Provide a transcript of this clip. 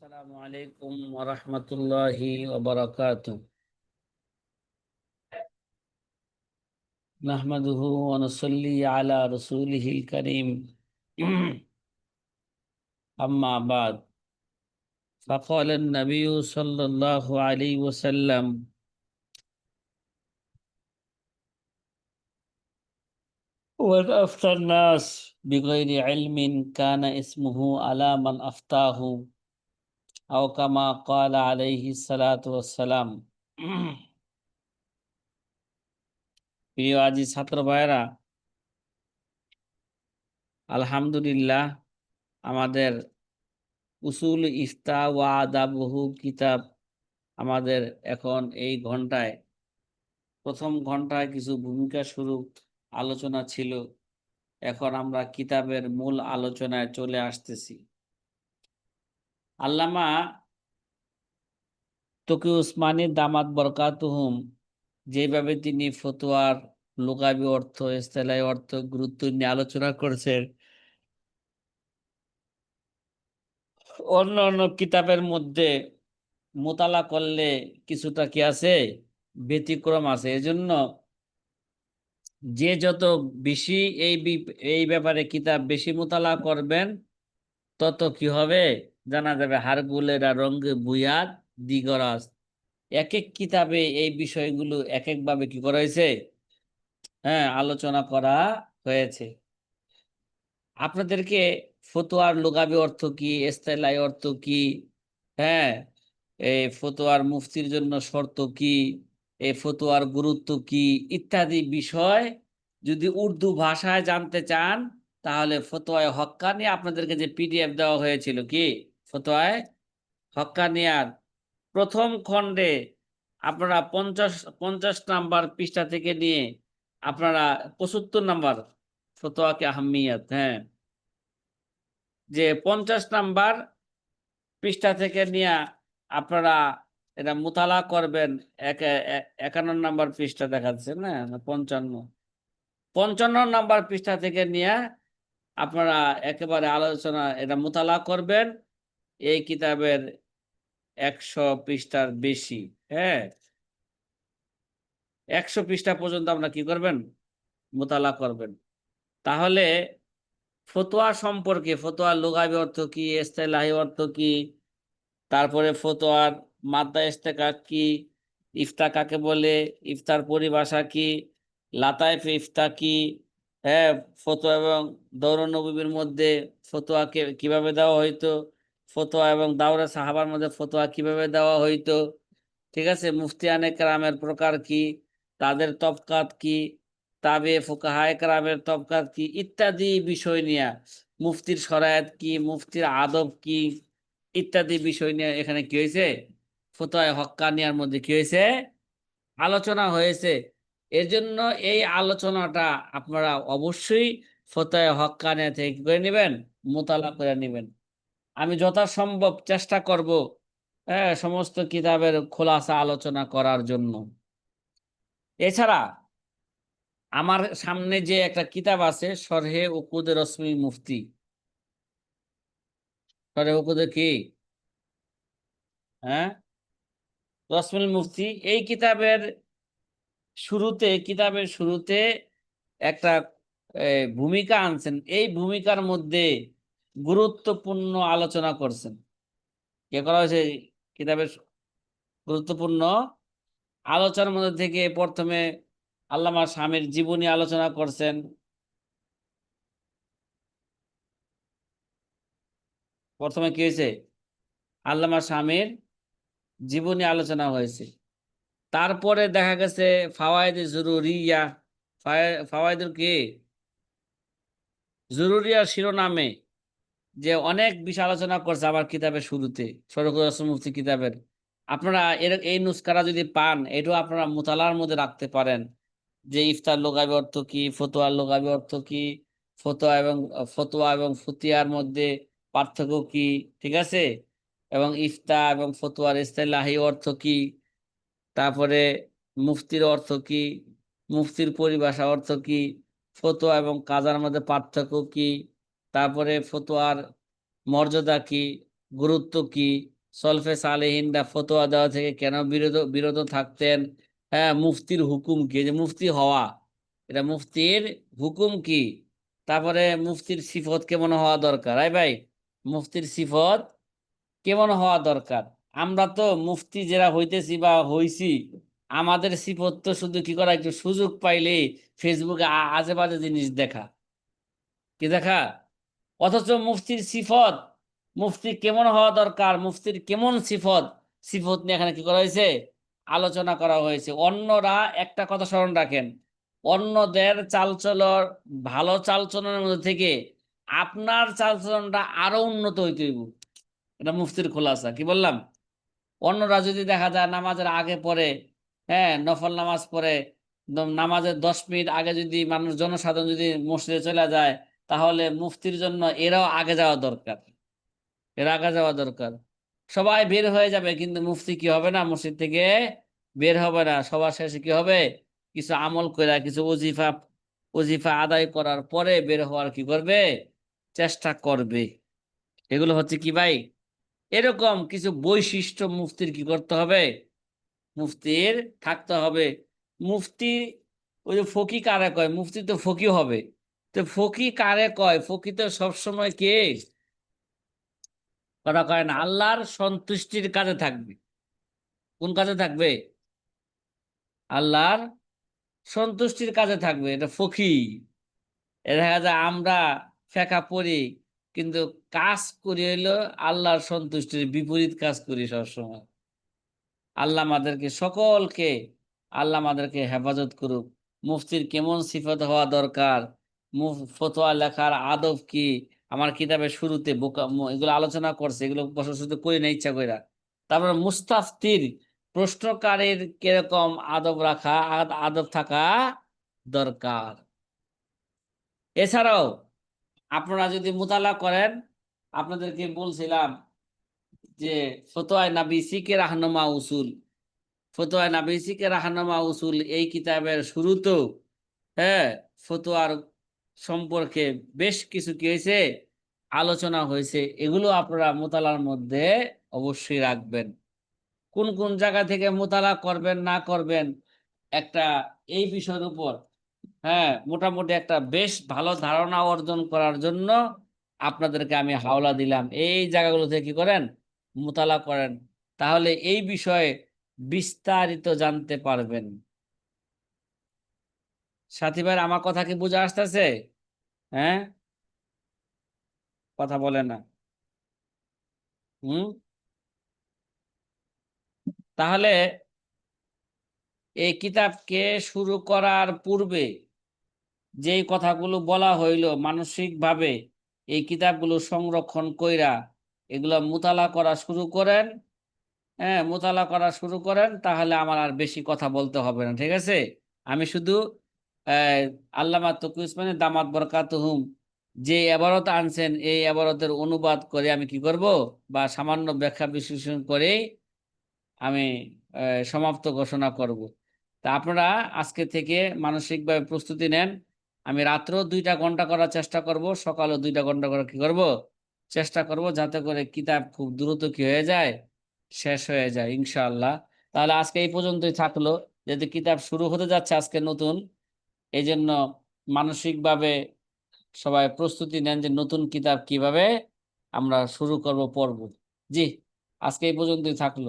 السلام عليكم ورحمة الله وبركاته. نحمده ونصلي على رسوله الكريم. أما بعد فقال النبي صلى الله عليه وسلم ومن أفتى الناس بغير علم كان اسمه على من أفتاه. আও প্রিয় আজি ছাত্র ভাইরা আলহামদুলিল্লাহ আমাদের উসুল ইফতা ওয়া আদাবহু কিতাব আমাদের এখন এই ঘন্টায়, প্রথম ঘন্টায় কিছু ভূমিকা শুরু আলোচনা ছিল। এখন আমরা কিতাবের মূল আলোচনায় চলে আসতেছি। আল্লামা তকি উসমানী দামাত বরকাতুহুম, যেভাবে তিনি ফতোয়ার লোকাবি অর্থ ইস্তেলাই অর্থ, গুরুত্ব নিয়ে আলোচনা করেছেন, অন্য অন্য কিতাবের মধ্যে মোতালা করলে কিছুটা কি আছে? ব্যতিক্রম আছে। এজন্য যে যত বেশি এই এই ব্যাপারে কিতাব বেশি মোতালা করবেন, তত কি হবে? জানা যাবে হারগুলেরা রঙ্গে বুয়াদ দিগরাজ। এক এক কিতাবে এই বিষয়গুলো এক এক ভাবে কি করা হয়েছে? হ্যাঁ আলোচনা করা হয়েছে। আপনাদেরকে ফতোয়ার লোগাবি অর্থ কি? এস্তেলাই অর্থ কি? হ্যাঁ এই ফতোয়ার মুফতির জন্য শর্ত কি? এই ফতোয়ার গুরুত্ব কি? ইত্যাদি বিষয় যদি উর্দু ভাষায় জানতে চান, তাহলে ফতোয়ায় হক্কানি আপনাদেরকে যে পিডিএফ দেওয়া হয়েছিল কি? ফতোয়ায় হক্কানিয়ার প্রথম খণ্ডে আপনারা পঞ্চাশ পঞ্চাশ নাম্বার পৃষ্ঠা থেকে নিয়ে আপনারা পঁচাত্তর নাম্বার ফতোয়াকে আহমিয়াত হ্যাঁ। যে পঞ্চাশ নাম্বার পৃষ্ঠা থেকে নিয়ে আপনারা এটা মোতালা করবেন, এক একান্ন নাম্বার পৃষ্ঠা দেখাচ্ছে না পঞ্চান্ন। পঞ্চান্ন নাম্বার পৃষ্ঠা থেকে নিয়ে আপনারা একেবারে আলোচনা এটা মোতালা করবেন। এই কিতাবের একশো পৃষ্ঠার বেশি হ্যাঁ? একশো পৃষ্ঠা পর্যন্ত আমরা কি করবেন? মোতালা করবেন। তাহলে ফতোয়া সম্পর্কে, ফতোয়ার লোগাবি অর্থ কি এস্তেলাহি অর্থ কি, তারপরে ফতোয়ার মাদ্দা ইস্তেকা কি, ইফতা কাকে বলে, ইফতার পরিভাষা কি লাতাইফ ইফতা কি হ্যাঁ? ফতোয়া এবং দৌরনবীর মধ্যে ফতোয়াকে কীভাবে দেওয়া হইতো ফতোয়া এবং দাওরা সাহাবার মধ্যে ফতোয়া কীভাবে দেওয়া হইতো? ঠিক আছে মুফতিয়ানে কেরামের প্রকার কি? তাদের তফকাত কি? তাবে ফোকাহায় কেরামের তফকাত কি? ইত্যাদি বিষয় নিয়ে, মুফতির সরায়াত কি? মুফতির আদব কি? ইত্যাদি বিষয় নিয়ে এখানে কি হয়েছে ফতোয় হক্কানিয়ার মধ্যে কি হয়েছে আলোচনা হয়েছে। এর জন্য এই আলোচনাটা আপনারা অবশ্যই ফতোয় হক্কানিয়া থেকে করে নেবেন মোতালা করে নেবেন। আমি যথাসম্ভব চেষ্টা করব হ্যাঁ সমস্ত কিতাবের খোলাসা আলোচনা করার জন্য। এছাড়া আমার সামনে যে একটা কিতাব আছে সরহে উকুদে রশ্মি মুফতি। সরহে উকুদে কি? হ্যাঁ? রসমিল মুফতি, এই কিতাবের শুরুতে কিতাবের শুরুতে একটা ভূমিকা আনছেন। এই ভূমিকার মধ্যে গুরুত্বপূর্ণ আলোচনা করছেন। কে করা হয়েছে কিতাবের গুরুত্বপূর্ণ? আলোচনার মধ্যে থেকে প্রথমে আল্লামা স্বামীর জীবনী আলোচনা করছেন। প্রথমে কি হয়েছে? আল্লামা স্বামীর জীবনী আলোচনা হয়েছে। তারপরে দেখা গেছে ফাওয়ায়দ জরুরিয়া। ফাওয়ায়দুল কি? জরুরিয়া শিরোনামে যে অনেক বিষয় আলোচনা করছে আমার কিতাবের শুরুতে সরকুল মুফতি কিতাবের। আপনারা এর, এই নুস্কারা যদি পান, এটাও আপনারা মোতালার মধ্যে রাখতে পারেন। যে ইফতার লোগাবি অর্থ কি, ফতোয়ার লোগাবি অর্থ কি, ফতোয়া এবং ফতোয়া এবং ফুতিয়ার মধ্যে পার্থক্য কি, ঠিক আছে? এবং ইফতা এবং ফতোয়ার ইস্তেলাহি অর্থ কি, তারপরে মুফতির অর্থ কি, মুফতির পরিভাষা অর্থ কি, ফতোয়া এবং কাজার মধ্যে পার্থক্য কি তারপরে ফতোয়ার মর্যাদা কি? গুরুত্ব কি? সলফে সালেহিনরা ফতোয়া দেওয়া থেকে কেন বিরত বিরত থাকতেন? হ্যাঁ মুফতির হুকুম কি? যে মুফতি হওয়া, এটা মুফতির হুকুম কি? তারপরে মুফতির সিফত কেমন হওয়া দরকার? আই ভাই, মুফতির সিফত কেমন হওয়া দরকার? আমরা তো মুফতি যারা হইতেছি বা হইছি, আমাদের সিফত তো শুধু কি করা? একটু সুযোগ পাইলে ফেসবুকে আ- আজে বাজে জিনিস দেখা। কি দেখা? অথচ মুফতির সিফত মুফতি কেমন হওয়া দরকার, মুফতির কেমন সিফত? সিফত নিয়ে এখানে কি করা হয়েছে? আলোচনা করা হয়েছে। অন্যরা একটা কথা স্মরণ রাখেন। অন্যদের চালচলন, ভালো চালচলনের মধ্যে থেকে আপনার চালচলনটা আরও উন্নত হইতে হইব। এটা মুফতির খোলাসা। কি বললাম? অন্যরা যদি দেখা যায় নামাজের আগে পরে হ্যাঁ নফল নামাজ দম- নামাজের দশ মিনিট আগে যদি মানুষ, জনসাধারণ যদি মসজিদে চলে যায় তাহলে মুফতির জন্য এরাও আগে যাওয়া দরকার। এরা আগে যাওয়া দরকার। সবাই বের হয়ে যাবে, কিন্তু মুফতি কি হবে না? মসজিদ থেকে বের হবে না। সবার শেষে কি হবে? কিছু আমল করে কিছু ওজিফা ওজিফা আদায় করার পরে বের হওয়ার কি করবে? চেষ্টা করবে। এগুলো হচ্ছে কি ভাই? এরকম কিছু বৈশিষ্ট্য মুফতির কি করতে হবে? মুফতির থাকতে হবে। মুফতি, ওই যে ফকি কারে কয়? মুফতি তো ফকি হবে। তো ফকি কারে কয়? ফকি তো সবসময় কে? কথা কয় না, আল্লাহর সন্তুষ্টির কাজে থাকবে। কোন কাজে থাকবে? আল্লাহর সন্তুষ্টির কাজে থাকবে। এটা ফকি। দেখা যায় আমরা ফেঁকা পড়ি, কিন্তু কাজ করি হইল আল্লাহর সন্তুষ্টির বিপরীত কাজ করি সবসময়। আল্লাহ আমাদেরকে সকলকে, আল্লাহ আমাদেরকে হেফাজত করুক। মুফতির কেমন সিফত হওয়া দরকার? ফতোয়া লেখার আদব কি? আমার কিতাবের শুরুতে বোকা এগুলো আলোচনা করছে, এগুলো বছর শুধু করি না, ইচ্ছা কইরা। তারপরে মুস্তাফতির প্রশ্নকারীর কীরকম আদব রাখা আদব থাকা দরকার? এছাড়াও, আপনারা যদি মোতালা করেন, আপনাদেরকে বলছিলাম যে ফতোয়ায় নাবিসিকে রাহনুমা উসুল। ফতোয়ায় নাবিসিকে রাহনুমা উসুল এই কিতাবের শুরুতেও হ্যাঁ ফতোয়ার সম্পর্কে বেশ কিছু কি হয়েছে? আলোচনা হয়েছে। এগুলো আপনারা মোতালার মধ্যে অবশ্যই রাখবেন। কোন কোন জায়গা থেকে মোতালা করবেন, না করবেন, একটা, এই বিষয়ের উপর হ্যাঁ মোটামুটি একটা বেশ ভালো ধারণা অর্জন করার জন্য আপনাদেরকে আমি হাওলা দিলাম। এই জায়গাগুলো থেকে কি করেন? মোতালা করেন। তাহলে এই বিষয়ে বিস্তারিত জানতে পারবেন। সাথী ভাই আমার কথা কি বুঝে আসতেছে? হ্যাঁ? কথা বলে না। হুম? তাহলে এই কিতাবকে শুরু করার পূর্বে যেই কথাগুলো বলা হইল মানসিকভাবে, এই কিতাবগুলো সংরক্ষণ কইরা এগুলো মোতালা করা শুরু করেন। হ্যাঁ মোতালা করা শুরু করেন, তাহলে আমার আর বেশি কথা বলতে হবে না, ঠিক আছে? আমি শুধু আল্লামা তকু ইসমানের দামাত বরকাতুহুম, যে এবারত আনছেন, এই এবারতের অনুবাদ করে আমি কি করব? বা সামান্য ব্যাখ্যা বিশ্লেষণ করে আমি সমাপ্ত ঘোষণা করব। তা আপনারা আজকে থেকে মানসিকভাবে প্রস্তুতি নেন। আমি রাত্রেও দুইটা ঘণ্টা করার চেষ্টা করব, সকালেও দুইটা ঘণ্টা করার কি করব? চেষ্টা করব যাতে করে কিতাব খুব দ্রুত কি হয়ে যায়, শেষ হয়ে যায়, ইনশাআল্লাহ। তাহলে আজকে এই পর্যন্তই থাকল। যেহেতু কিতাব শুরু হতে যাচ্ছে আজকে নতুন এই জন্য মানসিকভাবে সবাই প্রস্তুতি নেন যে নতুন কিতাব কীভাবে আমরা শুরু করব পর্ব। জি, আজকে এই পর্যন্তই থাকল।